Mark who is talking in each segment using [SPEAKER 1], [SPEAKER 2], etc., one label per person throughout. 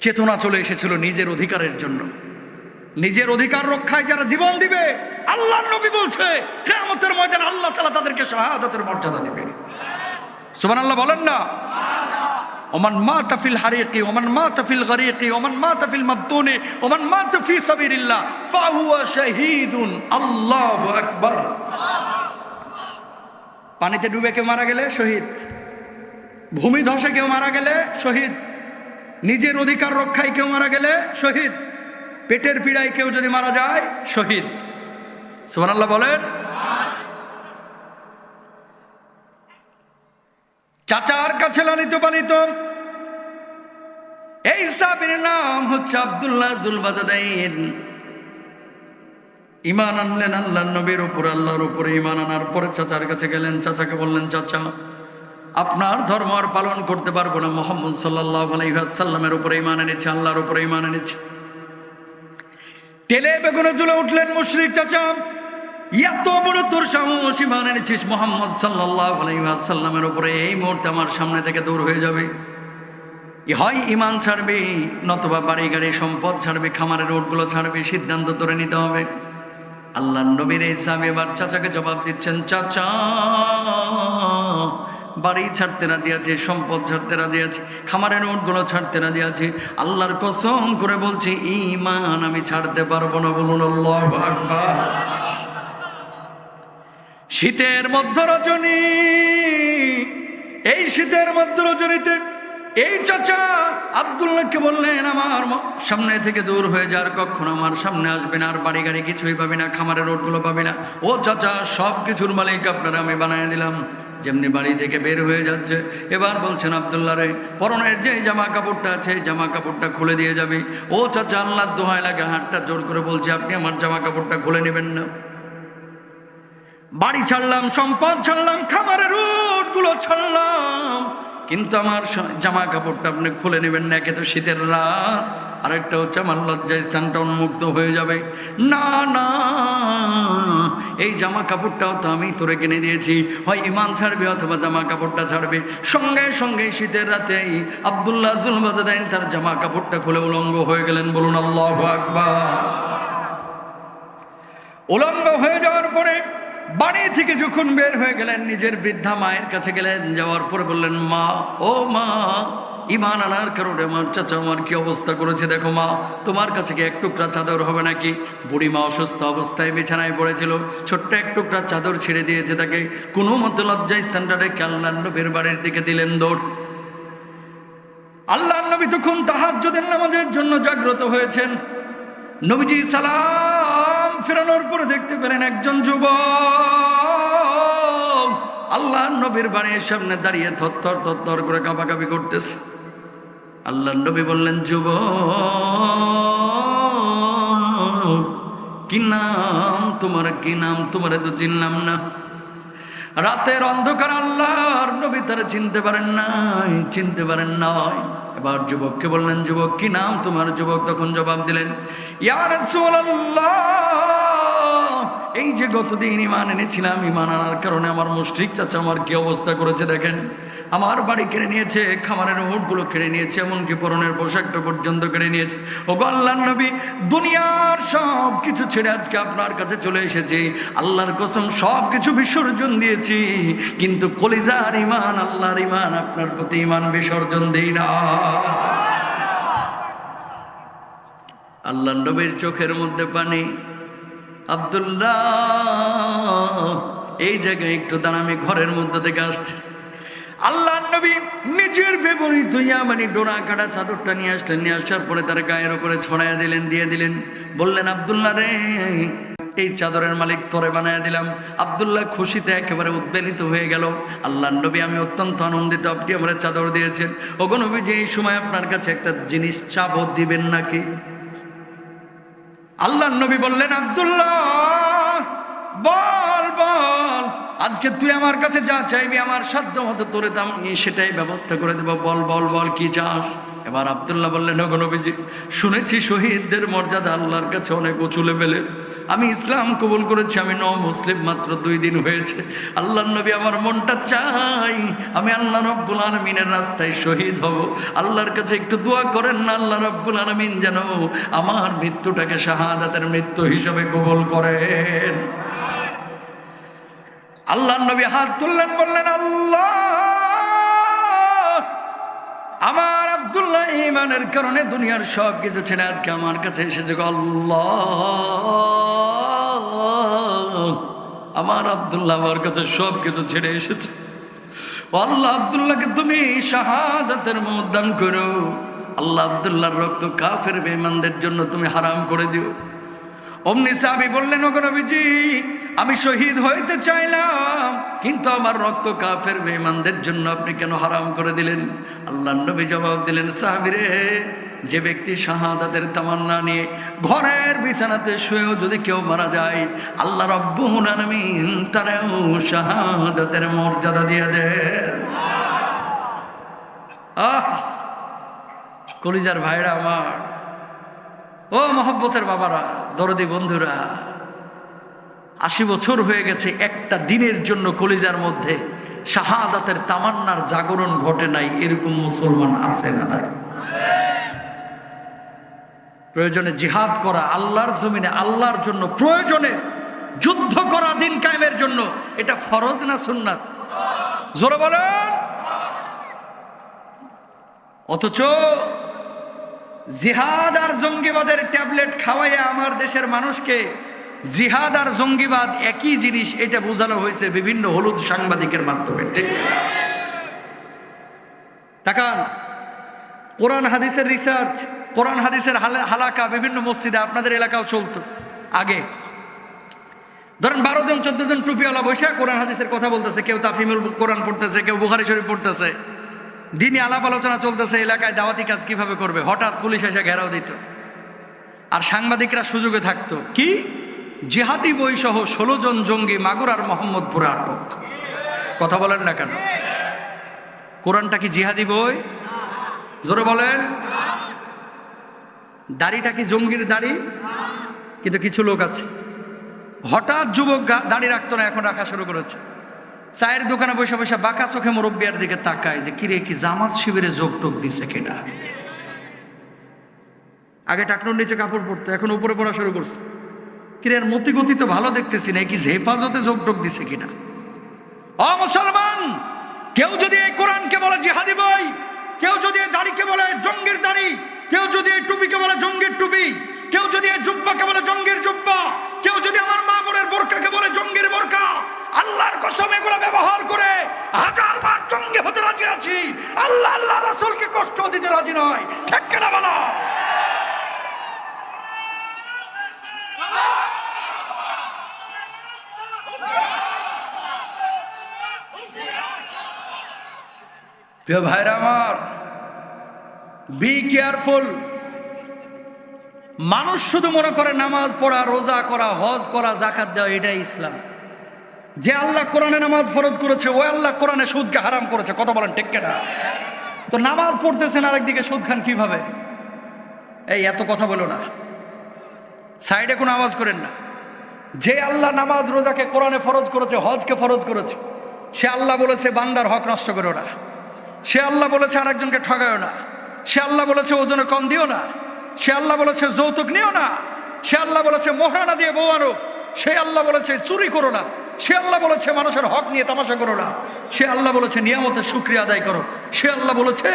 [SPEAKER 1] চেতনা চলে এসেছিল নিজের অধিকারের জন্য। নিজের অধিকার রক্ষায় যারা জীবন দিবে আল্লাহ নবী বলছে কেমতের ময়দান আল্লাহ তালা তাদেরকে শাহাদাতের মর্যাদা দেবে। সুমান আল্লাহ বলেন না? ওমান মা তাফিল হারিকি ওমান মা তাফিল গরিকি ওমান মা তাফিল মাবতুনি ওমান মা তাফি সাবিরিল্লাহ ফাহুয়া শাহীদুন, আল্লাহু আকবার। পানিতে ডুবে কেউ মারা গেলে শহীদ? ভূমি ধসে কেউ মারা গেলে শহীদ? নিজের অধিকার রক্ষায় কেউ মারা গেলে শহীদ। পেটের পীড়ায় কেউ যদি মারা যায়, শহীদ। সুবহানাল্লাহ বলেন। চাচার কাছে লালিত পালিত। এই সাবির নাম হচ্ছে আব্দুল্লাহ জুলবাজাদাইন। ইমান আনলেন আল্লাহ নবীর উপর, আল্লাহর উপরে ইমান আনার পরে চাচার কাছে গেলেন। চাচাকে বললেন, চাচা আপনার ধর্ম আর পালন করতে পারব না। মোহাম্মদ সাল্লাহ আলাইসাল্লামের উপরে ইমান এনেছে, আল্লাহর উপরে ইমান এনেছে। তেলে বেগুনে জ্বলে উঠলেন মুশরিক চাচা। এত বড় তোর সাহস ইমান এনেছিস মোহাম্মদ সাল্লাহ আলাইসাল্লামের উপরে। এই মুহূর্তে আমার সামনে থেকে দূর হয়ে যাবে। হয় ইমান ছাড়বে, নতবা বাড়ি গাড়ি, সম্পদ ছাড়বে খামারের রোডগুলো ছাড়বে, সিদ্ধান্ত ধরে নিতে হবে। আল্লাহ নবীর ইসলাম এবার চাচাকে জবাব দিচ্ছেন, চাচা বাড়ি ছাড়তে রাজি আছে, সম্পদ ছাড়তে রাজি আছে, খামারের নোটগুলো ছাড়তে রাজি আছে। আল্লাহর কসম করে বলছি ইমান আমি ছাড়তে পারব না, বলুন শীতের মধ্য রজনী এই শীতের মধ্য রজনীতে এই চাচা আবদুল্লাহকে বললেন, আমার সামনে থেকে দূর হয়ে যার কখন আমার সামনে আসবে না, আর বাড়ি গাড়ি কিছুই পাবি না, খামারের রোডগুলো পাবি না। ও চাচা সব কিছুর মালিক আপনারা, আমি বানিয়ে দিলাম। যেমনি বাড়ি থেকে বের হয়ে যাচ্ছে। এবার বলছেন আবদুল্লাহ রে, পরনের যে জামা কাপড়টা আছে জামা কাপড়টা খুলে দিয়ে যাবে। ও চাচা আল্লাহ দোহায় লাগে হাটটা জোর করে বলছে, আপনি আমার জামা কাপড়টা খুলে নেবেন না। বাড়ি ছাড়লাম, সম্পদ ছাড়লাম খাবারের রুটগুলো ছাড়লাম। কিন্তু আমার জামা কাপড়টা আপনি খুলে নেবেন না, একে তো শীতের রাত। আরেকটা হচ্ছে আমার লজ্জা স্থানটা উন্মুক্ত হয়ে যাবে। না না, এই জামা কাপড়টাও তো আমি তোরে কিনে দিয়েছি। হয় ইমান ছাড়বে অথবা জামা কাপড়টা ছাড়বে। সঙ্গে সঙ্গে শীতের রাতেই আবদুল্লাহ জুলবাজাদাইন তার জামা কাপড়টা খুলে উলঙ্গ হয়ে গেলেন। বলুন, আল্লাহ আকবার। উলঙ্গ হয়ে যাওয়ার পরে বাড়ি থেকে যখন বের হয়ে গেলেন, নিজের বৃদ্ধা মায়ের কাছে গেলেন, যাওয়ার পরে বললেন, মা, ও মা ইমান আনার কারণে আমার চাচা আমার কি অবস্থা করেছে দেখো মা, তোমার কাছে কি এক টুকরা চাদর হবে নাকি? বুড়ি মা অসুস্থ অবস্থায় বিছানায় পড়েছিল, ছোট্ট এক টুকরা চাদর ছেড়ে দিয়েছে তাকে। কোনো মতো লজ্জা স্থানটারে কাল্লার নবীর বাড়ির দিকে দিলেন দৌড়। আল্লাহ নবী তখন তাহাজ্জুদের নামাজের জন্য জাগ্রত হয়েছেন। নবীজি সালাম ফেরানোর পরে দেখতে পেলেন একজন যুবক। আল্লাহ নবীর বাড়ির সামনে দাঁড়িয়ে থরথর থরথর করে কাঁপাকাঁপি করতেছে। আল্লাহ নবী বললেন যুব কি নাম? তোমার কি নাম? তোমার তো চিনলাম না। রাতের অন্ধকার আল্লাহর নবী তারা চিনতে পারেন নাই, চিনতে পারেন নয় এবার যুবককে বললেন যুবক কি নাম তোমার? যুবক তখন জবাব দিলেন ইয়ার এই যে গতদিন ইমান এনেছিলাম ইমান আনার কারণে আমার মুশরিক চাচা আমার কি অবস্থা করেছে দেখেন। আমার বাড়ি কেড়ে নিয়েছে, খামারের উটগুলো কেড়ে নিয়েছে, এমনকি পরনের পোশাকটা পর্যন্ত কেড়ে নিয়েছে। ও আল্লাহ নবী, দুনিয়ার সব কিছু ছেড়ে আজকে আপনার কাছে চলে এসেছি। আল্লাহর কসম সব কিছু বিসর্জন দিয়েছি। কিন্তু কলিজার ইমান আল্লাহর ইমান আপনার প্রতি ইমান বিসর্জন দিই না। আল্লাহ নবীর চোখের মধ্যে পানি আব্দুল্লাহ, এই জায়গায় একটু দাঁড়া, আমি ঘরের মধ্যে থেকে আসতেছি। আল্লাহ নবী নিজের ব্যবহৃত ইয়ামানি ডোনা কাটা চাদরটা নিয়ে আসলেন, নিয়ে আসার পরে তার গায়ের উপরে ছড়াইয়া দিলেন, দিয়ে দিলেন। বললেন, আব্দুল্লাহ রে, এই চাদরের মালিক তোরে বানায় দিলাম। আব্দুল্লাহ খুশিতে একেবারে উদ্বেলিত হয়ে গেল। আল্লাহ নবী, আমি অত্যন্ত আনন্দিত, আপনি আমার চাদর দিয়েছেন। ওগো নবী যে এই সময় আপনার কাছে একটা জিনিস চাবো দিবেন নাকি? আল্লাহ নবী বললেন, আব্দুল্লাহ, বল বল। আজকে তুই আমার কাছে যা চাইবি, আমার সাধ্য মতো তোরে দাম সেটাই ব্যবস্থা করে দেবো। বল বল বল, কি চাস? এবার আবদুল্লাহ বললেন নবীজি, শুনেছি শহীদদের মর্যাদা আল্লাহর কাছে অনেক উঁচু লেভেলের আমি ইসলাম কবুল করেছি, আমি ন মুসলিম মাত্র দুই দিন হয়েছে। আল্লাহ নবী আমার মনটা চাই, আমি আল্লাহ রব্বুল আলমিনের রাস্তায় শহীদ হব। আল্লাহর কাছে একটু দোয়া করেন না, আল্লাহ রব্বুল আলমিন যেন আমার মৃত্যুটাকে শাহাদাতের মৃত্যু হিসাবে কবুল করেন। আল্লাহ নবী হাত তুললেন, বললেন, আল্লাহ, আমার আব্দুল্লাহ ইমানের কারণে দুনিয়ার সব কিছু ছেড়ে আজকে আমার কাছে এসেছে আল্লাহ। আমার আব্দুল্লাহ আমার কাছে সব কিছু ছেড়ে এসেছে। আল্লাহ, আব্দুল্লাহকে তুমি শাহাদাতের মদান করো। আল্লাহ আব্দুল্লাহর রক্ত কাফের বেমানদের জন্য তুমি হারাম করে দিও। অমনি সাহাবি বললেন, ওগো নবীজি আমি শহীদ হইতে চাইলাম, কিন্তু আমার রক্ত কাফের বেঈমানদের জন্য আপনি কেন হারাম করে দিলেন? আল্লাহ নবী জবাব দিলেন, সাহাবিরে, যে ব্যক্তি শাহাদাতের তামান্না নিয়ে ঘরের বিছানাতে শুয়েও যদি কেউ মারা যায়, আল্লাহ রব্বুল আলামিন তারাও শাহাদাতের মর্যাদা দিয়ে দেন। আহ! কলিজার ভাইরা আমার, ও মহব্বতের বাবারা, দরদি বন্ধুরা আশি বছর হয়ে গেছে, একটা দিনের জন্য কলিজার মধ্যে শাহাদাতের তামান্নার জাগরণ ঘটে নাই, এরকম মুসলমান আছে না নাই? প্রয়োজনে জিহাদ করা আল্লাহর জমিনে, আল্লাহর জন্য প্রয়োজনে যুদ্ধ করা দিন কায়েমের জন্য, এটা ফরজ না সুন্নাত? জোরে বলেন। অথচ জিহাদ আর জঙ্গিবাদের ট্যাবলেট খাওয়াইয়া আমার দেশের মানুষকে জিহাদ আর জঙ্গিবাদ একই জিনিস, এটা বোঝানো হয়েছে বিভিন্ন হলুদ সাংবাদিকের মাধ্যমে, ঠিক? কোরআন হাদিসের রিসার্চ কোরআন হাদিসের হালা- হালাকা বিভিন্ন মসজিদে আপনাদের এলাকাও চলতো, আগে। ধরেন বারো জন, চোদ্দ জন টুপিওয়ালা বসে কোরআন হাদিসের কথা বলতেছে, কেউ তাফিমুল কোরআন পড়তেছে, কেউ বুখারি শরীফ পড়তেছে। দিনই আলাপ আলোচনা চলতেছে, এলাকায় দাওয়াতি কাজ কীভাবে করবে? হঠাৎ পুলিশ এসে ঘেরাও দিত। আর সাংবাদিকরা সুযোগে থাকতো। কি? জেহাদি বই সহ ষোলো জন জঙ্গি মাগুরার মোহাম্মদপুরে আটক। কথা বলেন না কেন? কোরআনটা কি জিহাদি বই? জোরে বলেন। দাড়িটা কি জঙ্গির দাড়ি? কিন্তু কিছু লোক আছে। হঠাৎ যুবক দাড়ি রাখতো না, এখন রাখা শুরু করেছে। চায়ের দোকানে বসে বসে বাঁকা চোখে মুরব্বিয়ার দিকে তাকায় যে, কিরে, কি জামাত শিবিরে যোগ টোক দিছে কিনা? আগে টাকনোর নিচে কাপড় পরতো, এখন উপরে পড়া শুরু করছে। কিরে আর মতি গতি তো ভালো দেখতেছি না কি হেফাজতে যোগ টোক দিছে কিনা? অ, মুসলমান, কেউ যদি এই কোরআনকে বলে জিহাদি বই, কেউ যদি এই দাড়িকে বলে জঙ্গির দাড়ি, কেউ যদি এই টুপিকে বলে জঙ্গির টুপি, কেউ যদি এই জুব্বাকে বলে জঙ্গির জুব্বা, কেউ যদি আমার মা বোনের বোরকাকে বলে জঙ্গির বোরকা আল্লাহর কসম এগুলো ব্যবহার করে হাজার বার জঙ্গি হতে রাজি আছি। আল্লাহ আল্লাহ রাসূলকে কষ্ট দিতে রাজি নয়। ঠিক কেনা বলো? প্রিয় ভাইরা আমার বি কেয়ারফুল মানুষ শুধু মনে করে নামাজ পড়া, রোজা করা, হজ করা জাকাত দেওয়া, এটাই ইসলাম। যে আল্লাহ কোরআনে নামাজ ফরজ করেছে, ওই আল্লাহ কোরআনে সুদকে হারাম করেছে। কথা বলেন ঠিক কেনা? তো নামাজ পড়তেছেন আরেকদিকে সুদ খান কীভাবে? এই, এত কথা বলো না। সাইডে কোনো আওয়াজ করেন না। যে আল্লাহ নামাজ, রোজাকে কোরআনে ফরজ করেছে, হজকে ফরজ করেছে, সে আল্লাহ বলেছে, বান্দার হক নষ্ট করো না। সে আল্লাহ বলেছে আরেকজনকে ঠগায়ও না। সে আল্লাহ বলেছে ওজনে কম দিও না। সে আল্লাহ বলেছে যৌতুক নিও না। সে আল্লাহ বলেছে মোহরানা দিয়ে বউ আনো। সে আল্লাহ বলেছে চুরি করো না। সে আল্লাহ বলেছে মানুষের হক নিয়ে তামাশা করো না। সে আল্লাহ বলেছে নিয়ামতের শুক্রিয়া আদায় করো। সে আল্লাহ বলেছে,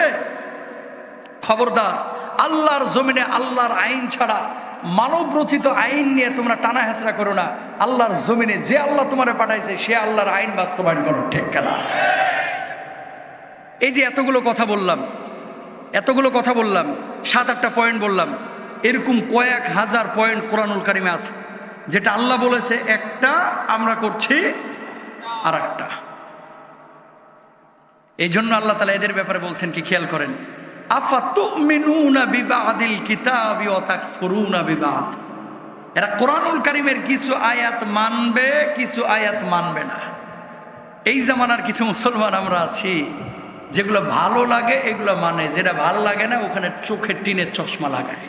[SPEAKER 1] খবরদার, আল্লাহর জমিনে আল্লাহর আইন ছাড়া মানব রচিত আইন নিয়ে তোমরা টানা হেঁচড়া করো না। আল্লাহর জমিনে যে আল্লাহ তোমার পাঠাইছে, সে আল্লাহর আইন বাস্তবায়ন করো, ঠিক কেনা? এই যে এতগুলো কথা বললাম, এতগুলো কথা বললাম, সাত আটটা পয়েন্ট বললাম, এরকম কয়েক হাজার পয়েন্ট কোরআনুল কারিমে আছে, যেটা আল্লাহ বলেছে, একটা আমরা করছি আর একটা এই জন্য আল্লাহ তালা এদের ব্যাপারে বলছেন কি, খেয়াল করেন আফা তুমিনুনা বিবাদিল কিতাবি ওয়া তাকফুরুনা বিবাদ। এরা কোরআনুল কারিমের কিছু আয়াত মানবে, কিছু আয়াত মানবে না। এই জামানার কিছু মুসলমান আমরা আছি যেগুলো ভালো লাগে, এগুলো মানে যেটা ভালো লাগে না, ওখানে চোখের টিনের চশমা লাগায়।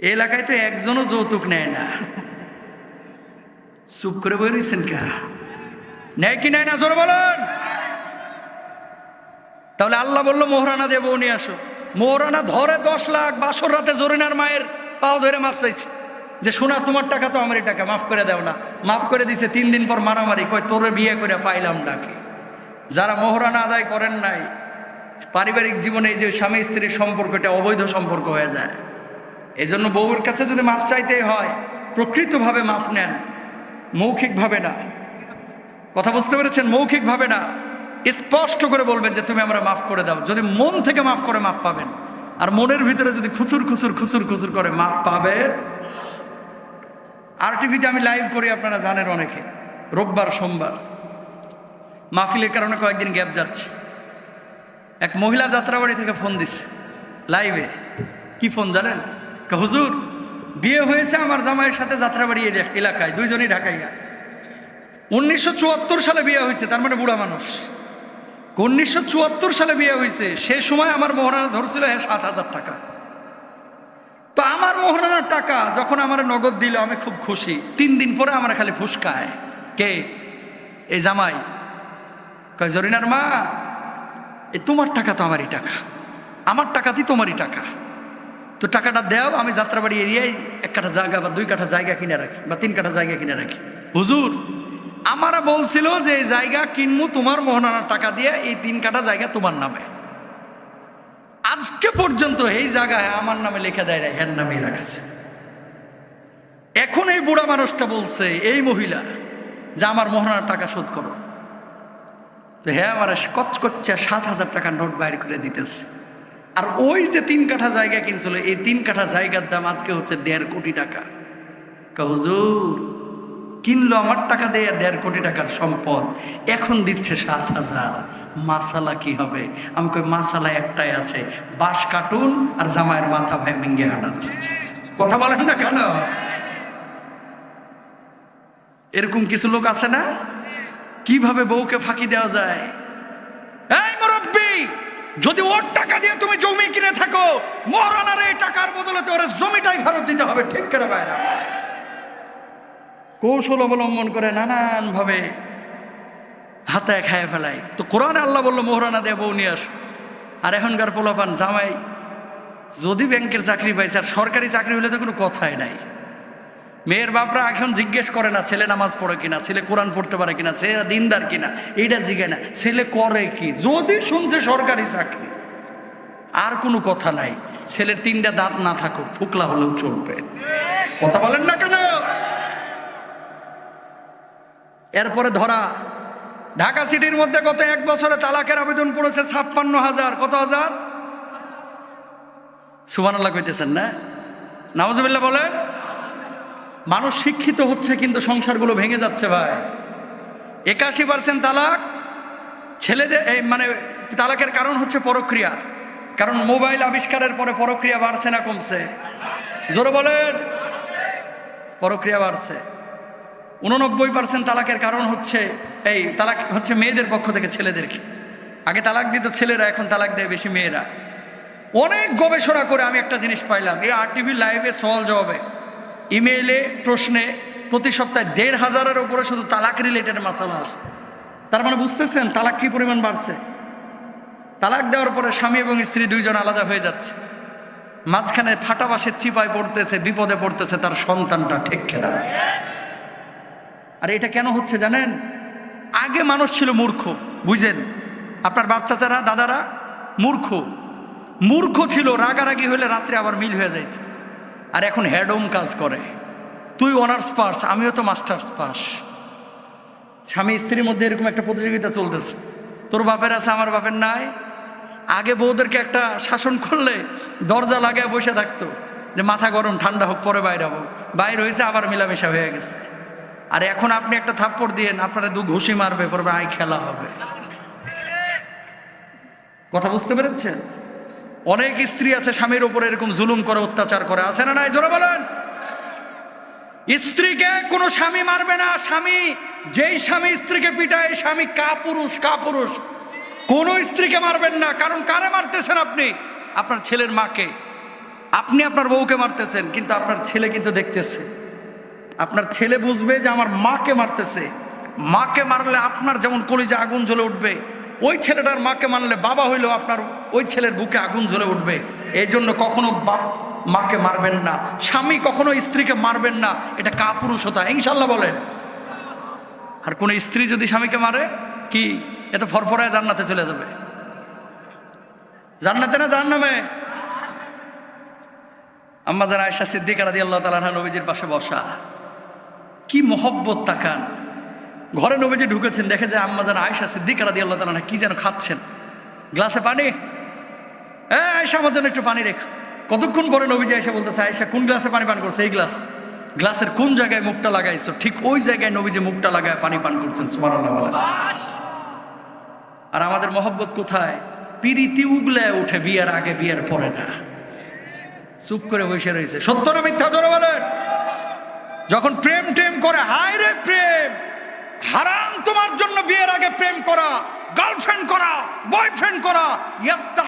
[SPEAKER 1] এলাকায় তো একজনও যৌতুক নেয় না। চুপ করে বই রয়েছেন কে? নেয় কি নেয় না, জোর বলেন। তাহলে আল্লাহ বলল, মোহরানা দিয়ে বউ নিয়ে আসো। মোহরানা ধরে দশ লাখ, বাসর রাতে জরিনার মায়ের পাও ধরে মাপ চাইছে। যে শোনা তোমার টাকা তো আমারই টাকা, মাফ করে দাও না। মাফ করে দিছে, তিন দিন পর মারামারি, কয় তোরে বিয়ে করে পাইলাম ডাকে যারা মোহরানা আদায় করেন নাই, পারিবারিক জীবনে যে স্বামী স্ত্রীর সম্পর্কটা অবৈধ সম্পর্ক হয়ে যায়। এই জন্য বউয়ের কাছে যদি মাপ চাইতেই হয়, প্রকৃতভাবে মাপ নেন, মৌখিকভাবে না। কথা বুঝতে পেরেছেন? মৌখিকভাবে না। স্পষ্ট করে বলবেন যে তুমি আমরা মাফ করে দাও। যদি মন থেকে মাফ করে মাপ পাবেন। আর মনের ভিতরে যদি খুচুর খুচুর খুচুর খুচুর করে মাপ পাবেন। আর টিভিতে আমি লাইভ করি, আপনারা জানেন অনেকে। রোববার, সোমবার। মাহফিলের কারণে কয়েকদিন গ্যাপ যাচ্ছে। এক মহিলা যাত্রাবাড়ি থেকে ফোন দিছে। লাইভে কি ফোন জানেন? হুজুর, বিয়ে হয়েছে আমার জামাইয়ের সাথে যাত্রাবাড়ি এলা- এলাকায়, দুইজনই ঢাকাইয়া। উনিশশো চুয়াত্তর সালে বিয়ে হয়েছে, তার মানে বুড়া মানুষ। উনিশশো চুয়াত্তর সালে বিয়ে হয়েছে, সে সময় আমার মোহরানা ধরছিল হ্যাঁ সাত হাজার টাকা। তো আমার মোহরানার টাকা যখন আমার নগদ দিল, আমি খুব খুশি। তিন দিন পরে আমার খালি ফুসকায়। কে? এই জামাই। কয়, জরিনার মা, এই তোমার টাকা তো আমারই টাকা। আমার টাকাতেই তোমারই টাকা। তো টাকাটা দেও, আমি যাত্রাবাড়ি এরিয়ায় এক কাঠা জায়গা বা দুই কাঠা জায়গা কিনে রাখি, বা তিন কাঠা জায়গা কিনে রাখি। হুজুর, আমারা বলছিল যে জায়গা কিনবো তোমার মোহনার টাকা দিয়ে, এই তিন কাঠা জায়গা তোমার নামে। আজকে পর্যন্ত এই জায়গায় আমার নামে লেখা দেয় না এর নামেই রাখছে। এখন এই বুড়া মানুষটা বলছে, এই মহিলা, যে আমার মোহনার টাকা শোধ করো। তো হ্যাঁ আমার কচকচ্চা সাত হাজার টাকা নোট বাইর করে দিতেছে। আর ওই যে তিন কাঠা জায়গা কিনছিল, এই তিন কাঠা জায়গার দাম আজকে হচ্ছে দেড় কোটি টাকা। হুজুর, কিনলো আমার টাকা দিয়ে দেড় কোটি টাকার সম্পদ, এখন দিচ্ছে সাত হাজার। মাসালা কি হবে? আমি কই, মাসালা একটাই আছে, বাঁশ কাটুন আর জামাইয়ের মাথা ভাই ভেঙ্গে হাঁটান কথা বলেন না কেন? এরকম কিছু লোক আছে না? কীভাবে বউকে ফাঁকি দেওয়া যায়? এই মুরব্বী, যদি ওর টাকা দিয়ে তুমি জমি কিনে থাকো মহারানার এই টাকার বদলে তো ওর জমিটাই ফেরত দিতে হবে, ঠিক করে বাইরা কৌশল অবলম্বন করে নানান ভাবে হাতে খায় ফেলায় তো কোরআনে আল্লাহ বলল, মোহরানা দিয়ে বউ নিয়ে আস। আর এখনকার পোলাপান জামাই, যদি ব্যাংকের চাকরি পাইছে, আর সরকারি চাকরি হলে তো কোনো কথাই নাই। মেয়ের বাপরা এখন জিজ্ঞেস করে না, ছেলে নামাজ পড়ে কিনা? ছেলে কোরআন পড়তে পারে কিনা? ছেলে দিনদার কিনা? এইটা জিজ্ঞাসা না। ছেলে করে কি? যদি শুনছে সরকারি চাকরি, আর কোনো কথা নাই। ছেলের তিনটা দাঁত না থাকুক, ফুকলা হলেও চলবে। কথা বলেন না কেন? এরপরে ধরা ঢাকা সিটির মধ্যে গত এক বছরে তালাকের আবেদন পড়েছে ছাপ্পান্ন হাজার। কত হাজার? সুবান আল্লাহ কইতেছেন না? নাওজবিল্লা বলেন, মানুষ শিক্ষিত হচ্ছে কিন্তু সংসারগুলো ভেঙে যাচ্ছে ভাই। একাশি পার্সেন্ট তালাক, ছেলেদের এই মানে তালাকের কারণ হচ্ছে পরক্রিয়া। কারণ মোবাইল আবিষ্কারের পরে পরক্রিয়া বাড়ছে না কমছে? জোরে বলেন, পরক্রিয়া বাড়ছে। উননব্বই পার্সেন্ট তালাকের কারণ হচ্ছে এই তালাক হচ্ছে মেয়েদের পক্ষ থেকে ছেলেদেরকে। আগে তালাক দিত ছেলেরা, এখন তালাক দেয় বেশি মেয়েরা। অনেক গবেষণা করে আমি একটা জিনিস পাইলাম, এই আর টিভি লাইভে সওয়াল জবাবে। ইমেইলে, প্রশ্নে প্রতি সপ্তাহে দেড় হাজারের উপরে শুধু তালাক রিলেটেড মাসালা আসে। তার মানে বুঝতেছেন তালাক কি পরিমাণ বাড়ছে? তালাক দেওয়ার পরে স্বামী এবং স্ত্রী দুইজন আলাদা হয়ে যাচ্ছে। মাঝখানে ফাটা বাসের চিপায় পড়তেছে, বিপদে পড়তেছে, তার সন্তানটা ঠিক খেলা আর এটা কেন হচ্ছে জানেন? আগে মানুষ ছিল মূর্খ, বুঝেন? আপনার বাচ্চাচারা দাদারা, মূর্খ। মূর্খ ছিল, রাগারাগি হলে রাত্রে আবার মিল হয়ে যাইত। আর এখন হেডম কাজ করে। তুই অনার্স পাস, আমিও তো মাস্টার্স পাস। স্বামী স্ত্রীর মধ্যে এরকম একটা প্রতিযোগিতা চলতেছে। তোর বাপের আছে, আমার বাপের নাই। আগে বউদেরকে একটা শাসন করলে দরজা লাগায় বসে থাকতো যে মাথা গরম, ঠান্ডা হোক, পরে বাইরে হব। বাইরে হয়েছে, আবার মিলামেশা হয়ে গেছে। আর এখন আপনি একটা থাপ্পড় দিয়েন, আপনারা দু ঘুষি মারবে পরে আই খেলা হবে। কথা বুঝতে পেরেছেন? অনেক স্ত্রী আছে, স্বামীর উপরে এরকম জুলুম করে, অত্যাচার করে। আছে না নাই? জোরে বলেন। স্ত্রীকে কোনো স্বামী মারবে না। স্বামী, যেই স্বামী স্ত্রীকে পিটায় স্বামী কা পুরুষ কা পুরুষ কোনো স্ত্রীকে মারবেন না। কারণ কারে মারতেছেন আপনি? আপনার ছেলের মাকে। আপনি আপনার বউকে মারতেছেন, কিন্তু আপনার ছেলে কিন্তু দেখতেছে। আপনার ছেলে বুঝবে যে আমার মাকে মারতেছে। মাকে মারলে আপনার যেমন কলিজে আগুন জ্বলে উঠবে, ওই ছেলেটার মাকে মারলে বাবা হইলেও আপনার ওই ছেলের বুকে আগুন জ্বলে উঠবে। এই জন্য কখনো বাপ মাকে মারবেন না, স্বামী কখনো স্ত্রীকে মারবেন না, এটা কাপুরুষতা। ইনশাল্লাহ বলেন। আর কোন স্ত্রী যদি স্বামীকে মারে, কি এত ফরফরায় জান্নাতে চলে যাবে? জান্নাতে না জান্নামে আম্মা যারা আয়সা সিদ্দিক রাদি আল্লাহ তালা নবীজির পাশে বসা। কি মহব্বত তাকান। ঘরে নবীজি ঢুকেছেন, দেখে যে আম্মা যারা আয়সা সিদ্দিক রাদি আল্লাহ তালা কি যেন খাচ্ছেন। গ্লাসে পানি? হ্যাঁ আয়সা আমার জন্য একটু পানি রেখো। কতক্ষণ পরে নবীজি আয়সা বলতেছে আয়সা কোন গ্লাসে পানি পান করছে? এই গ্লাস। গ্লাসের কোন জায়গায় মুখটা লাগাইছো? ঠিক ওই জায়গায় নবীজি মুখটা লাগায় পানি পান করছেন বলেন। আর আমাদের মহব্বত কোথায়? পিরিতি উগলে উঠে বিয়ের আগে, বিয়ের পরে না। চুপ করে বসে রয়েছে। সত্য না মিথ্যা জোরে বলেন? যখন প্রেম টেম করে হায় রে প্রেম! হারাম তোমার জন্য বিয়ের আগে প্রেম করা গার্লফ্রেন্ড করা বয়ফ্রেন্ড করা